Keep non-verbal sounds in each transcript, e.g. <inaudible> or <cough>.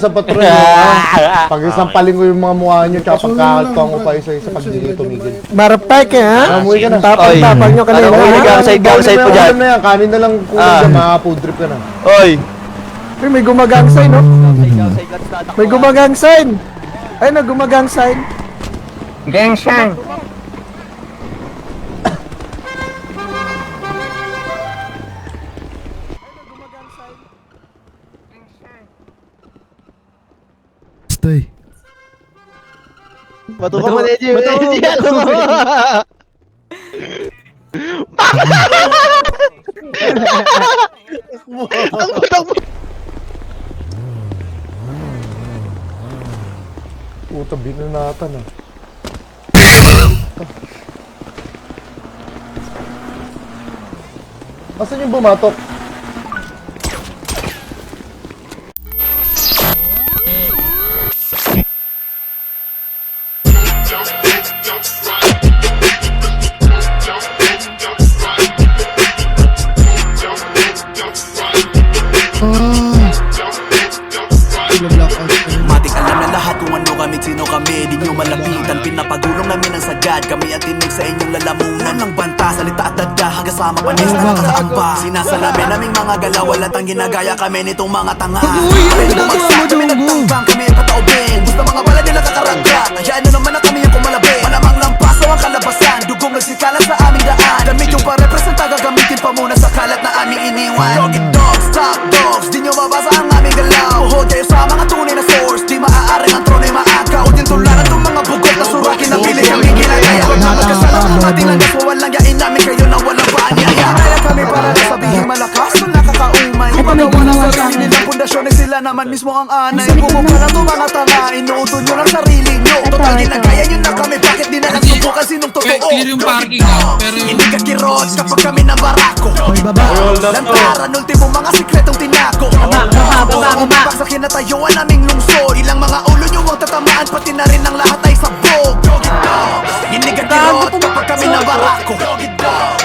sa patron ha? <laughs> Pag isampaling ko yung mga mukha nyo, tsaka pagkakatuwang ko pa isa-isa pag hindi nyo tumigil. Marapek eh, ha? Umuwi ka na. Tapang tapang nyo kanina. Ano, ka? ka, outside po dyan. Ano na yan, kanin na lang kulang Ah. dyan, maka-food trip ka na. Oy! Uy, may gumagang sign, no? May gumagang sign. Ay, na gumagang sign. Gang sang. Stay. Bato ka man! Eddie, ano mo? Ang butang mo! Puta, binanatan ah. Asan yung bumatok? Matik alam na lahat kung ano kami, sino kami. Di nyo malapitan, pinapagulong namin ang sagad Kami at tinig sa inyong lalamunan ng banta. Salita at dagda hanggang sa mapanis na nakakaamba Sinasalamin naming mga galaw Walat ang ginagaya kami nitong mga tanga. Kami bumagsak, kami nagtangkang, kami ang pataubin Gusto mga bala nila kakaragat Hayaan nyo naman na kami ang kumalabi Malamang lampaso ang kalabasan. Dugong nagsikala sa aming daan. Damit yung parepresenta gagamitin pa muna sa kalat na aming iniwan. Doggy dogs, top dogs Di nyo mabasa ang kayo sa mga tunay na source. Di maaaring ang trono ay maaga. O din tularan ng mga bugot na surakin na pili kami ginagaya Huwag na magkasala ang ating landas Walang yain namin. Kayo na walang paanyaya. Kaya kami para na sabihin malakas Kung nakakaumay. Kumagawa ng sarili nilang pundasyon Eh sila naman mismo ang anay. Bumuka na. to mga tanga Inuuto nyo lang sarili nyo. Total ginagaya nyo na kami. Bakit di na lang subukan sinong totoo? Clear- yung parking, ah, pero yung- Hindi ka kirot kapag kami ng barako Lantaran, ultimo mga sikretong tinako Umapak sa kinatayuan naming lungsod. Ilang mga ulo nyo ang tatamaan Pati na rin ang lahat ay sabog. Hindi ka kirot kapag kami ng barako.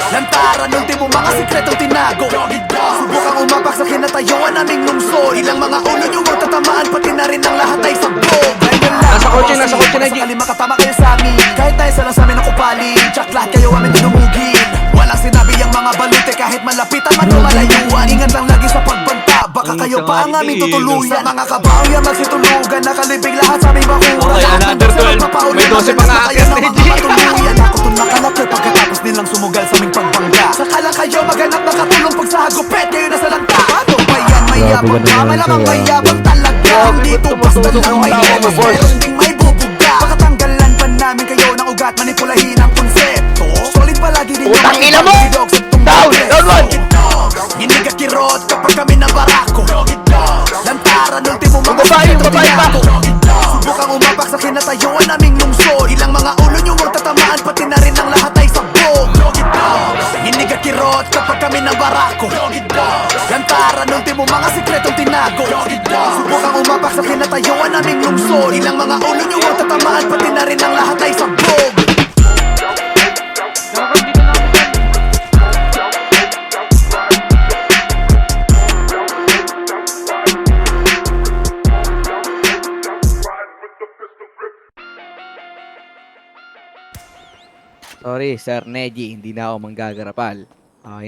Lantaran, ultimo mga sikretong tinago. Subukang umapak sa kinatayuan naming lungsod. Ilang mga ulo nyo ang tatamaan Pati na rin ang lahat ay sabog. Nasa kotse, nasa kotse na. Sakali makatama kayo sa amin. Kahit tayo sa lang sa amin ang kupali Jack lahat kayo amin dinumugin Walang sinabi ang mga balute Kahit malapitan man o malayuan Ingat lang Baka kayo pa ang aming tutuluyan. Sa mga kabaw yan magsitulugan Nakalibig lahat sa aming bakura Okay, another bansa 12. magpapauli May 12 Magsas pa nga ng na, mga matuluyan. Ako to nakalapit Pagkatapos nilang sumugal sa aming pagbangga. Saka lang kayo maghanap na katulong Pag sa hagupet kayo na sa lanta Ano ba yan? Mayabang ka Malamang mayabang talaga. Dito basta lang may lemos Meron ding may bubuga. Pakatanggalan pa namin kayo ng ugat Manipulahin ang konsepto. Solid palagi din yung Utang ina mo! Down! Down one! Hindi ka kirot kami na barako. Lantaran, ultimo mga Babae, sikretong babae pa! Subukang umapak sa kinatayuan naming lungsod. Ilang mga ulo nyo ang tatamaan Pati na rin ang lahat ay sabog Hindi ka kirot kapag kami na barako. Lantaran, ultimo mga sikretong tinago. Subukang umapak sa kinatayuan naming lungsod. Ilang mga ulo nyo ang tatamaan Pati na rin ang lahat ay sabog Sorry, Sir Neji, hindi na ako manggagarapal. Ah,